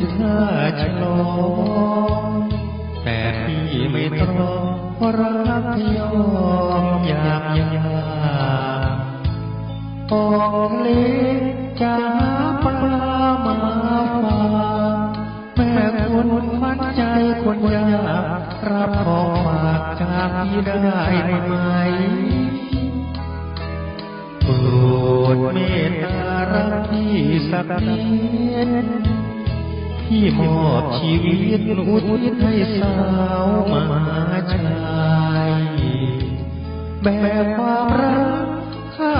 ถึงท่าฉลองแต่พี่ไม่ตรองเพราะรักยอมยามยามออกเลจะหาปลามาฝากแม่คุณมั่นใจคนยากรับของฝากจากพี่ได้ไหมโปรดเมตตารักพี่สักนิด ที่มอบชีวิตอุทิศให้สาวมหาชายแบกความรักข้า